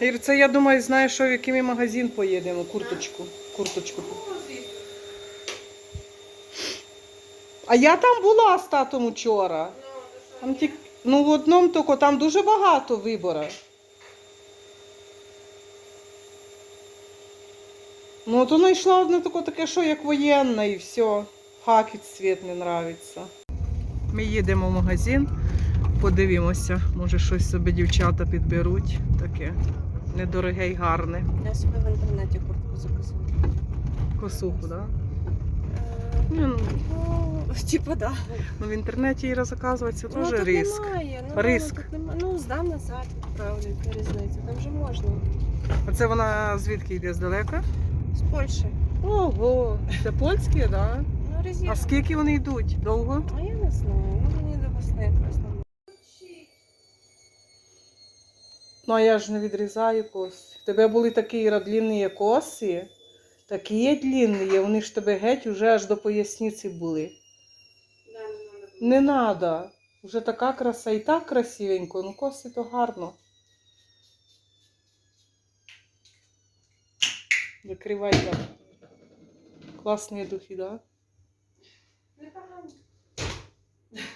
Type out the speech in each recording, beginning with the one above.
Ір, це я думаю, знаєш, що в який ми магазин поїдемо, курточку. Курточку. А я там була з татом учора. Там тільки, ну, в одному тільки, там дуже багато вибору. Ну, то знайшла одне таке, таке, що як воєнне, і все. Хакіт цвіт не нравиться. Ми їдемо в магазин, подивимося, може щось собі дівчата підберуть. Таке недороге й гарне. Я собі в інтернеті куртку заказала. Косуху, так? Да? Е, ну, Ну, типа, да. ну, в інтернеті її це Ну, теж тут риск. Немає. Ну, Риск. Ну, тут нема- ну, здам назад, відправлю, яка різниця. Там вже можна. А це вона звідки йде здалека? З Польщі. Ого, це польські, так? Да? Ну, резерв. А скільки вони йдуть? Довго? А я не знаю. Ну, мені до весни якраз там. Ну, а я ж не відрізаю коси. В тебе були такі родлінні коси, такі длінні, вони ж тебе геть уже аж до поясниці були. Не треба. Вже така краса і так красивенько, ну коси то гарно. Закривай так. Класні духи, так? Да?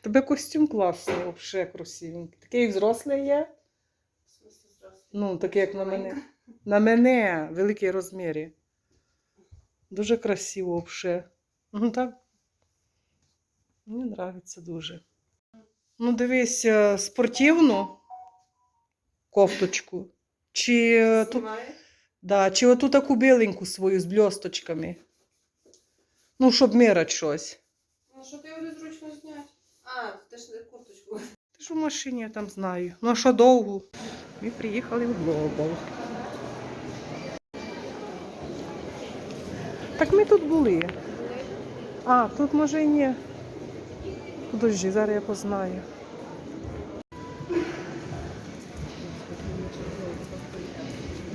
Тебе костюм класний, взагалі красивенький. Такий взрослий є. Ну, такий, як на мене. На мене, великі розміри. Дуже красиво взагалі. Ну так. Мені подобається дуже. Ну, дивись, е, спортивну кофточку. Чи, ту, да, чи оту таку біленьку свою з бльосточками. Ну, щоб міряти щось. Ну, що ти його незручно зняти? А, ти ж не курточку. Ти ж у машині я там знаю. Ну, а що довго? Ми приїхали в Глобал. Так ми тут були. А, тут може і ні. Подожди, зараз я познаю.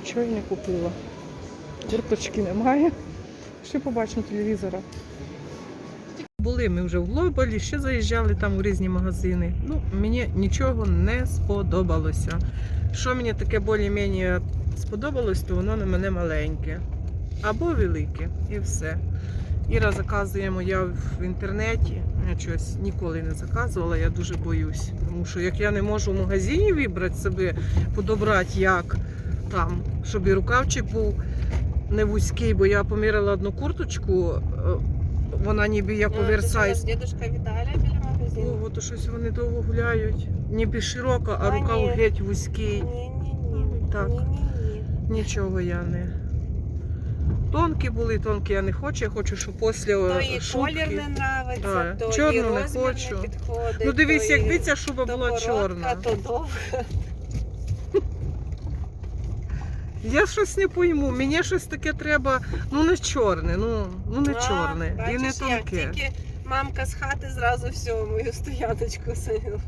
Нічого я не купила. Курточки немає. Ще побачимо телевізора. Були ми вже в Глобалі, ще заїжджали там у різні магазини. Ну, мені нічого не сподобалося. Що мені таке більш-менш сподобалось, то воно на мене маленьке. Або велике, і все. Іра заказує моя в інтернеті. Я щось ніколи не заказувала, я дуже боюсь. Тому що як я не можу в магазині вибрати собі, подобрати як там, щоб і рукавчик був не вузький, бо я поміряла одну курточку, е, вона ніби як оверсайз. Дідушка Віталя біля магазину. Ого, то щось вони довго гуляють. Ніби широко, а А, рукав ні. геть вузький. Ні-ні-ні. Так. Ні-ні-ні. Нічого я не. Тонкі були, тонкі я не хочу. Я хочу, щоб після То е, і шубки. колір не нравиться, Да. то Чорну і не розмір хочу. не підходить. Ну дивись, то і- якби ця шуба то була коротка, чорна. то довга. Я щось не пойму. Мені щось таке треба, ну не чорне, ну, ну не А, чорне. І не бачиш, як. Тільки мамка з хати зразу все, мою стояночку зайняли.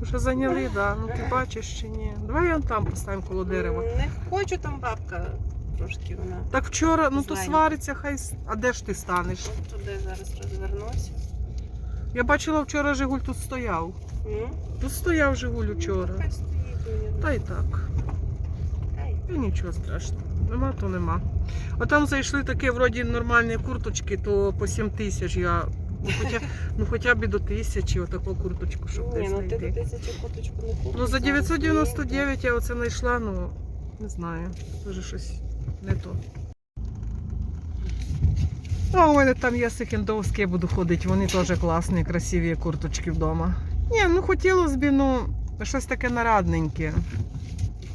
Вже зайняли, так. Да. Ну ти бачиш чи ні? Давай я там поставимо коло дерева. Не хочу там бабка трошки вона. Так вчора, ну то свариться, хай. А де ж ти станеш? От туди зараз розвернусь. Я бачила вчора Жигуль тут стояв. М? Тут стояв Жигуль вчора. Ну, хай стоїть. Та й так. І нічого страшного. Нема, то нема. А там зайшли такі вроді нормальні курточки, то по 7 тисяч я. Ну хоча, ну, хоча б і до тисячі отаку курточку, щоб Ні, десь ну ти знайти. до тисячі куточку не купиш. Ну за 999 я оце знайшла, ну не знаю. Дуже щось не то. А у мене там є секіндовські, я буду ходити, вони теж класні, красиві курточки вдома. Ні, ну хотілося б, ну, щось таке нарадненьке.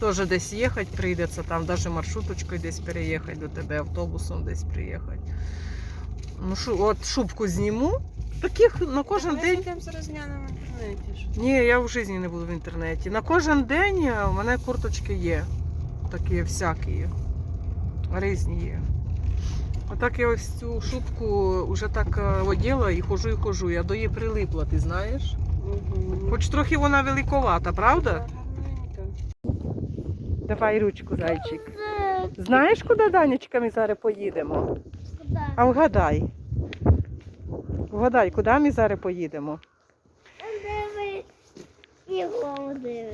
Теж десь їхати прийдеться, там навіть маршруточкою десь переїхати до тебе, автобусом десь приїхати. Ну, шу, от шубку зніму. Таких на кожен Давай день. зайдемо зараз глянемо в інтернеті. Ні, я в житті не буду в інтернеті. На кожен день е, у мене курточки є. Такі всякі. Різні є. Отак я ось цю шубку вже так е, оділа і хожу і хожу. Я до її прилипла, ти знаєш? Мгм. Хоч трохи вона великовата, правда? Давай ручку, зайчик. Знаєш, куди Данечка ми зараз поїдемо? А вгадай. Вгадай, куди ми зараз поїдемо?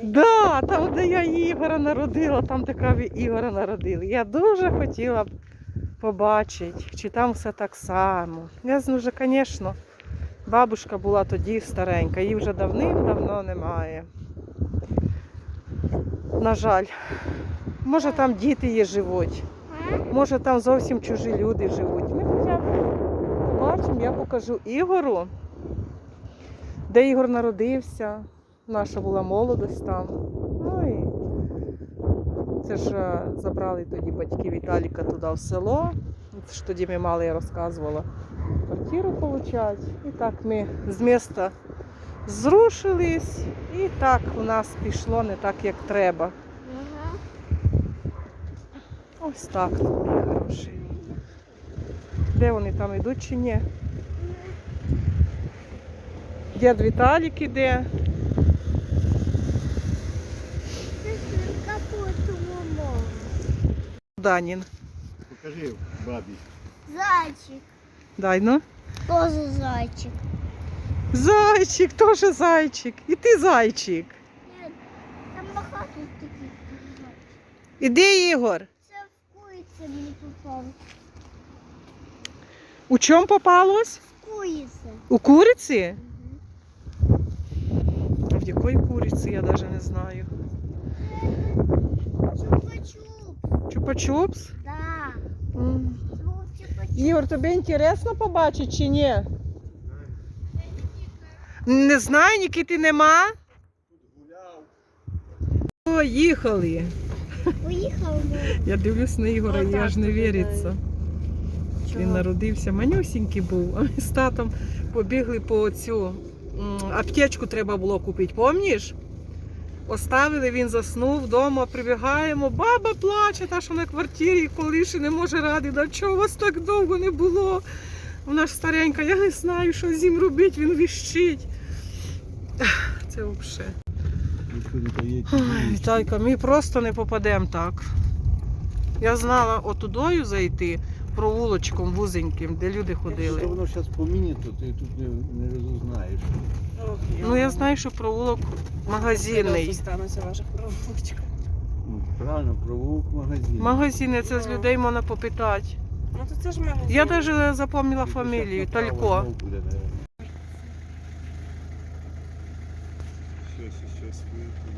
Да, там, де я Ігора народила, там така ви Ігора народили. Я дуже хотіла б побачити, чи там все так само. Я знаю, вже, звісно, бабушка була тоді старенька, її вже давним-давно немає. На жаль. Може там діти є живуть, може там зовсім чужі люди живуть. Ми хоча б побачимо, я покажу Ігору, де Ігор народився. Наша була молодость там. Ну це ж е, забрали тоді батьки Віталіка туди в село. Це ж тоді ми мали, я розказувала, квартиру получать. І так ми з міста зрушились, і так у нас пішло не так, як треба. Ага. Ось так, мої хороші. Де вони там йдуть чи ні? Дід Віталік іде. Данін. Покажи бабі. Зайчик. Дай ну. Тоже зайчик. Зайчик, теж зайчик. І ти зайчик. Ні, там багато таких. Іди, Ігор. Це в куриці мені попало. У чому попалось? В Куриці. У куриці? А в якої куриці, я навіть не знаю. Чупа-чуп. Чупа-чупс? Да. М. Чупа-чуп. Ігор, тобі інтересно побачити чи ні? Не знаю, Нікіти нема. О, їхали. Поїхав ми. Я дивлюсь на Ігора, Отак аж не віриться. Він народився, манюсінький був, а ми з татом побігли по цю аптечку треба було купити, пам'ятаєш? Оставили, він заснув вдома, прибігаємо, баба плаче, та що на квартирі, коли ще не може ради, да чого вас так довго не було? Вона ж старенька, я не знаю, що з ним робити, він віщить. Це взагалі. Ой, Віталька, ми просто не попадемо так. Я знала отудою зайти провулочком вузеньким, де люди Якщо ходили. воно зараз поміні, ти тут не, не розузнаєш. Ну я знаю, що провулок магазинний. Ну, правильно, провулок магазин. Магазини це з людей можна попитати. Ну то це ж магазин. Я навіть запам'ятала фамілію Талько. Сейчас, сейчас выйду.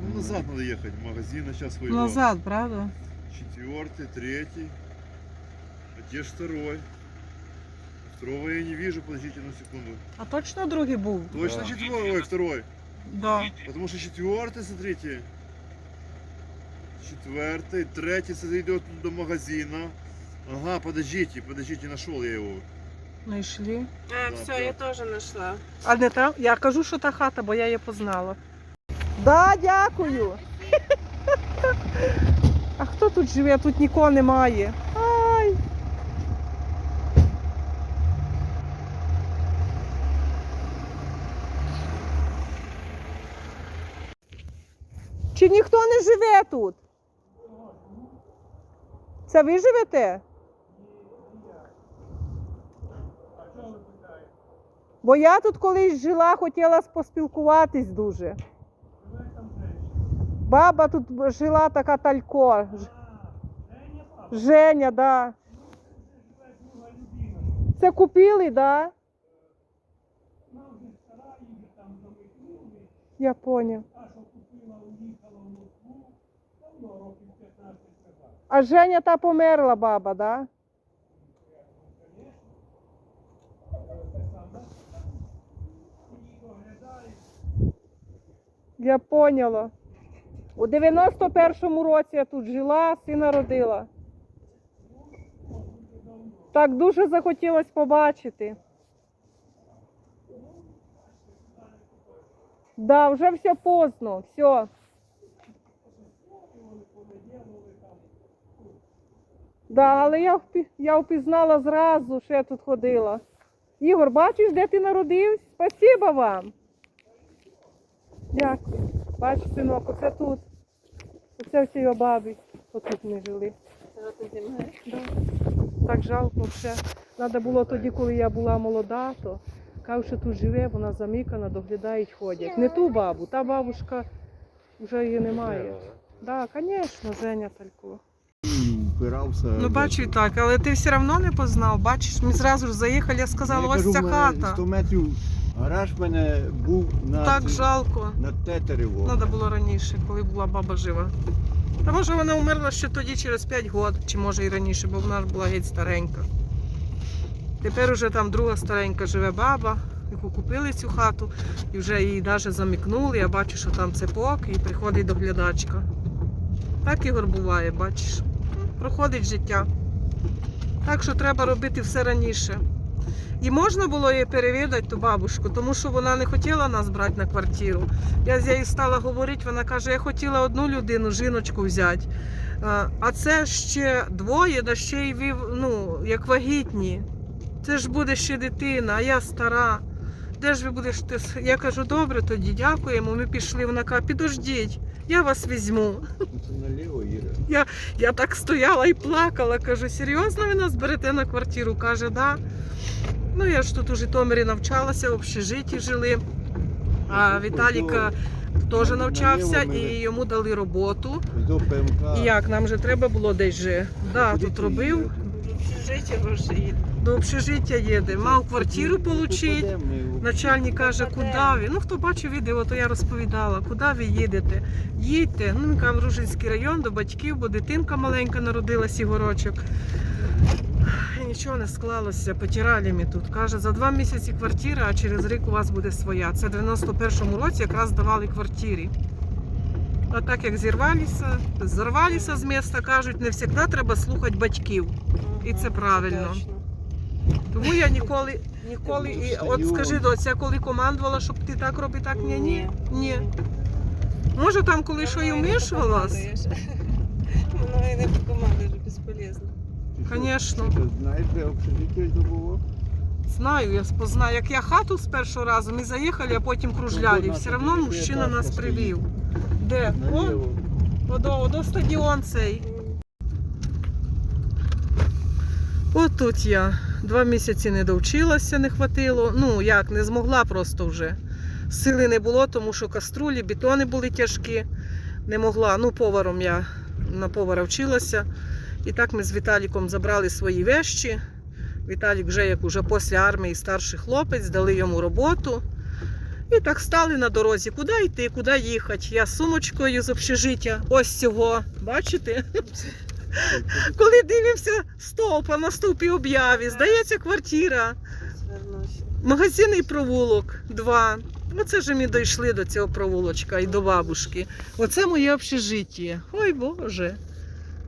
Ну, назад надо ехать, в магазин, а сейчас выйду. Назад, правда? Четвертый, третий. А где ж второй? Второго я не вижу, подождите на секунду. А точно другий був? Точно Да. четвертый, ой, второй. Да. Потому что четвертый, смотрите. Четвертый, третий, идет до магазина. Ага, подождите, подождите, нашел я его. Знайшли. А, Да, все, я теж знайшла. А не там? Я кажу, що та хата, бо я її познала. Да, дякую. А хто тут живе? Тут нікого немає. Чи ніхто не живе тут? Це ви живете? Бо я тут колись жила, хотіла поспілкуватись дуже. Баба тут жила така талько. Женя, да. Це купили, да? Я поняв. А Женя та померла баба, да? Я поняла. У 91-му році я тут жила, сина родила. Так дуже захотілося побачити. Да, вже все поздно, все. Да, але я, я впізнала зразу, що я тут ходила. Ігор, бачиш, де ти народився? Спасибо вам. Дякую. Бач, синок, оце тут. Оце всі його бабі. Отут ми жили. Знімаєш? Так жалко все. Треба було тоді, коли я була молода, то кажу, що тут живе, вона замикана, доглядають, ходять. Не ту бабу, та бабушка вже її немає. Так, да, звісно, Женя Талько. Впирався. Ну бачу і так, але ти все одно не познав. Бачиш, ми зразу ж заїхали, я сказала, ось ця хата. 100 метрів гараж в мене був на, Так жалко. на Тетерево. Треба було раніше, коли була баба жива. Та може вона умерла ще тоді через 5 років, чи може і раніше, бо вона ж була геть старенька. Тепер уже там друга старенька живе баба, яку купили цю хату, і вже її навіть замікнули. Я бачу, що там цепок, і приходить доглядачка. Так Ігор буває, бачиш. Проходить життя. Так що треба робити все раніше. І можна було їй перевідати ту бабушку, тому що вона не хотіла нас брати на квартиру. Я з нею стала говорити, вона каже, я хотіла одну людину, жіночку взяти. А це ще двоє, да ще й вів, ну, як вагітні. Це ж буде ще дитина, а я стара. Де ж ви будеш? Я кажу, добре, тоді дякуємо. Ми пішли. Вона каже, підождіть, я вас візьму. Наліво їде. Я так стояла і плакала. Кажу, серйозно ви нас берете на квартиру? Каже, да. Ну я ж тут у Житомирі навчалася, в общежитті жили. А Віталіка теж навчався і йому дали роботу. І як нам же треба було десь же. Да, тут робив. їдеш? До общежиття їде. Мав квартиру отримати. Начальник каже, куди ви? Ну хто бачив відео, то я розповідала, куди ви їдете? Їдьте. Ну, ми кажемо, в Ружинський район до батьків, бо дитинка маленька народилась Ігорочок. І нічого не склалося, потирали ми тут. Каже, за два місяці квартира, а через рік у вас буде своя. Це в 91-му році якраз давали квартирі. А так як зірвалися, зорвалися з міста, кажуть, не завжди треба слухати батьків. І це правильно. Тому я ніколи, ніколи і от скажи, доця, коли командувала, щоб ти так роби, так ні, ні, ні. Може там коли що і Воно і не покомандуєш. Воно і не покомандуєш, безполезно. Ти Знаєш, де общежиття було? Знаю, я познаю. Як я хату з першого разу, ми заїхали, а потім кружляли. Ну, Все одно мужчина нас привів. Де? О, одо стадіон цей. От тут я два місяці не довчилася, не хватило. Ну як, не змогла просто вже. Сили не було, тому що каструлі, бетони були тяжкі. Не могла. Ну, поваром я на повара вчилася. І так ми з Віталіком забрали свої вещі. Віталік вже як уже після армії старший хлопець, дали йому роботу. І так стали на дорозі, куди йти, куди їхати. Я сумочкою з общежиття, ось цього, бачите? Коли дивимося стовпа на стовпі об'яві, здається, квартира, Звернувся. магазинний провулок, два. Оце ж ми дійшли до цього провулочка і до бабушки. Оце моє общежиття. Ой Боже.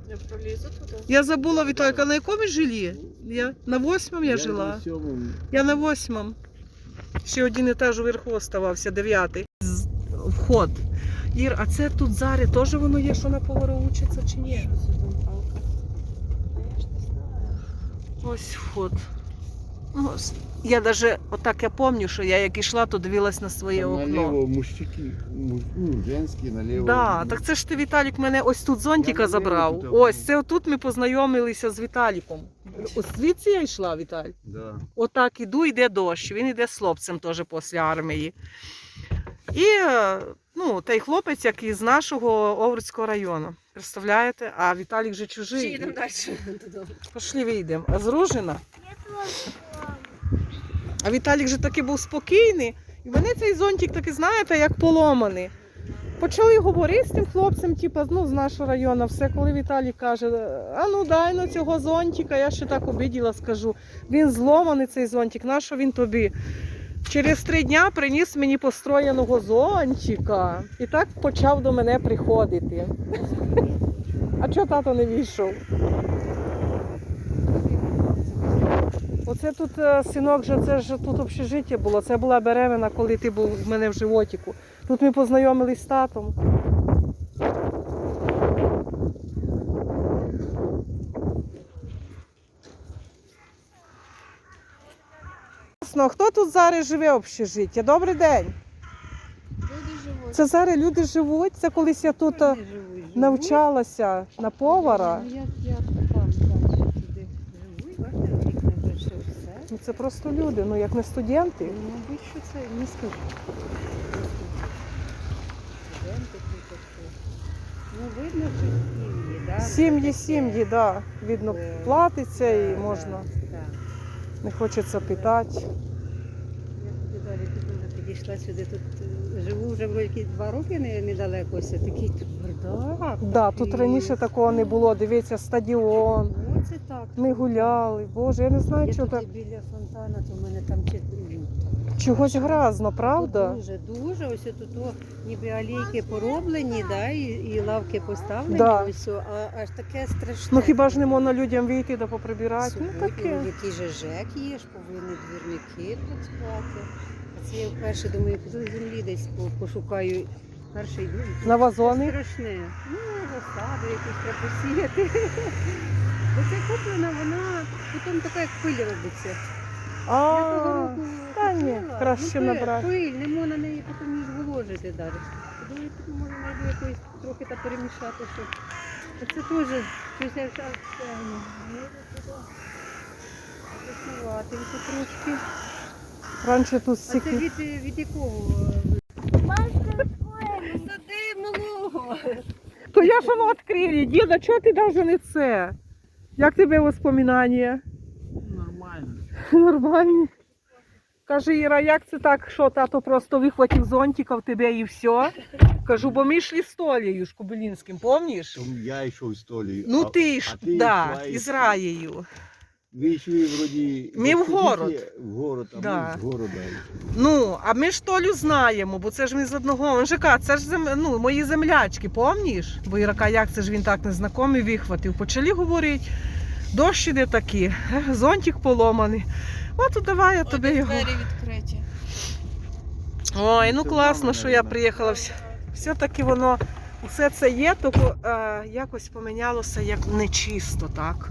Я пролізу туди. Я забула Віталька, на якому жилі? Я на восьмому я жила. на. Я на восьмому. Ще один етаж уверху оставався, дев'ятий. Вход. Ір, а це тут зараз теж воно є, що на повору учиться чи ні? Що це там палка? А я ж не знаю. Ось вход. Ну, ось. Я навіть, отак я пам'ятаю, що я як йшла, то дивилась на своє Там окно. наліво мужчики, му- ну, женські, наліво. Да, так це ж ти Віталік мене ось тут Я зонтика забрав. знаю, Ось це отут ми познайомилися з Віталіком. Ось звідси я йшла, Віталь. Да. Отак іду, йде дощ. Він іде з хлопцем теж після армії. І е, ну, той хлопець, який з нашого Овруцького району. Представляєте? А Віталік же Чи чужий. їдемо далі додому? Пошли вийдемо. А з Ружина? Я теж. А Віталік же таки був спокійний. І мене цей зонтик таки, знаєте, як поломаний. Почали говорити з тим хлопцем, типу, ну, з нашого району, все, коли Віталій каже, а ну дай на цього зонтика, я ще так обиділа, скажу. Він зломаний цей зонтик, на що він тобі? Через три дня приніс мені построєного зончика і так почав до мене приходити. А чого тато не війшов? Оце тут е, синок, же, це ж тут общежиття було. Це була беременна, коли ти був в мене в животіку. Тут ми познайомились з татом. Ясно, Хто тут зараз живе в общежитті? Добрий день. Люди живуть. Це зараз люди живуть. Це колись я тут е, Люди живуть, живуть. навчалася на повара. Ну, Я, я там далі туди живу, бачите, вікна вже все Ну це просто люди, ну як не студенти. Ну, мабуть, що це не скажу. Студенти тут такі. Ну, видно, що сім'ї, да? Сім'ї, сім'ї, да. Видно, Е, платиться і можна. Не хочеться питати. Я туди далі тут вже підійшла сюди. Тут е, живу вже вроді два роки недалеко. Ось такий тут бардак. Да, тут такий. раніше такого не було. Дивіться, стадіон. Оце так. Ми гуляли. Боже, я не знаю, Я чого тут так. біля фонтана, то в мене там чи- Чогось гразно, правда? Дуже, дуже. Ось тут о, ніби алейки пороблені, да, і, і лавки поставлені. Да. Ось, о, а аж таке страшне. Ну хіба ж не можна людям вийти да поприбирати? Ну таке. Який же ЖЕК є, ж повинні двірники тут спати. А це я вперше думаю, піду землі десь по- пошукаю. Перший день. На вазони? Страшне. Ну, розсаду якусь треба посіяти. Бо це куплена, вона потім така, як пиль робиться. А, та ні, краще ну, набрати. Пиль, не можна неї потім і зволожити навіть. Думаю, тут можна знайду якоїсь трохи та перемішати, щоб. А це теж щось я вже тягну. Заснувати тут трошки. раніше тут А це стільки. від, від якого? Сади малого. То я ж воно відкрили. Діда, чого ти навіть не це? Як тебе воспоминання? Нормальні. Каже Іра, як це так, що тато просто вихватив зонтика в тебе і все? Кажу, бо ми йшли з Толею, з Кобилінським, помніш? Я йшов з Толі. Ну ти ж, а ти да, із Раєю. Ви йшли вроді... Ми в город. В город, а Да. ми з города. Ну, а ми ж Толю знаємо, бо це ж ми з одного. Він же каже, це ж зем... ну, мої землячки, помніш? Бо Іра каже, як це ж він так незнайомий вихватив. Почали говорити, дощ іде такі, е, зонтик поломаний. От давай я тобі його. Двері відкриті. Ой, ну класно, що я приїхала. Все-таки воно все це є, тільки е, якось помінялося як нечисто, так?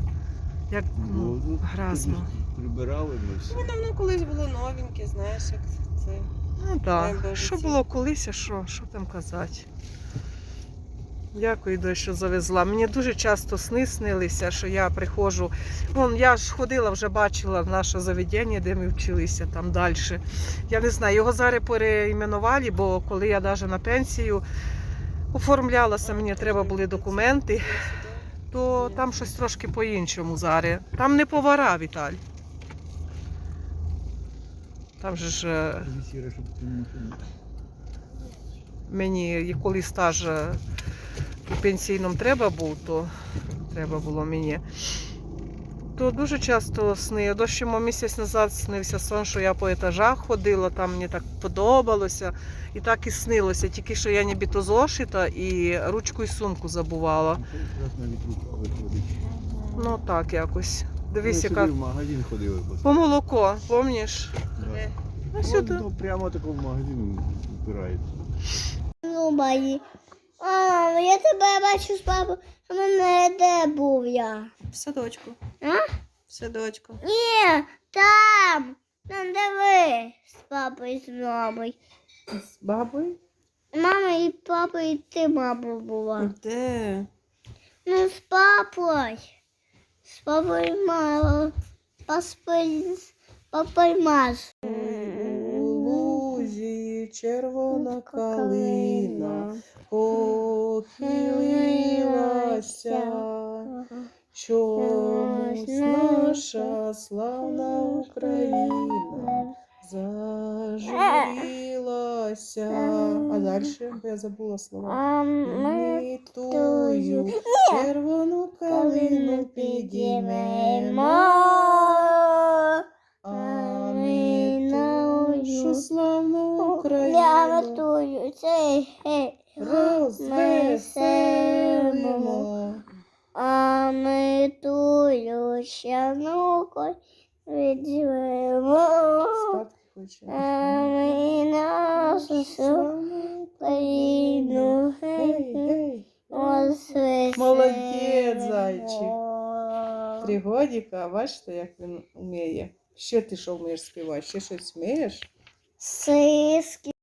Як ну, Ну, гразно. Прибирали ми все. Воно колись було новеньке, знаєш, як це. Ну так. Що було колись, а що? Що там казати? Дякую, Дой, що завезла. Мені дуже часто сни снилися, що я приходжу. Вон, я ж ходила, вже бачила наше заведення, де ми вчилися там далі. Я не знаю, його зараз переіменували, бо коли я навіть на пенсію оформлялася, мені треба були документи, то там щось трошки по-іншому зараз. Там не повара, Віталь. Там же ж. е, мені коли стаж е, у пенсійному треба був, то треба було мені. То дуже часто сни. Дощимо місяць назад снився сон, що я по етажах ходила, там мені так подобалося. І так і снилося. Тільки що я нібито зошита і ручку і сумку забувала. Ну так якось. Дивись, Ми яка в магазин ходили. по молоко, помніш? Да. Ну, сюди. ну, прямо тако в магазин впирається. Мама, я тебе бачу з папою. А мене де був я? В садочку. А? В садочку. Ні, там. Там де ви з папою з мамою. З бабою? Мама і папа, і ти, мама, була. Де? Ну, з папою. З папою і мама. Червона калина похилилася, чомусь наша славна Україна зажурилася. А далі я забула слова. Ми червону калину підіймемо. А ми нашу славну Готую цей розвеселимо. А ми тую ще відживемо. А ми нашу гей. розвеселимо. Молодець, зайчик. Три годіка, бачите, як він вміє. Ще ти що вмієш співати? Ще щось вмієш? Сиски.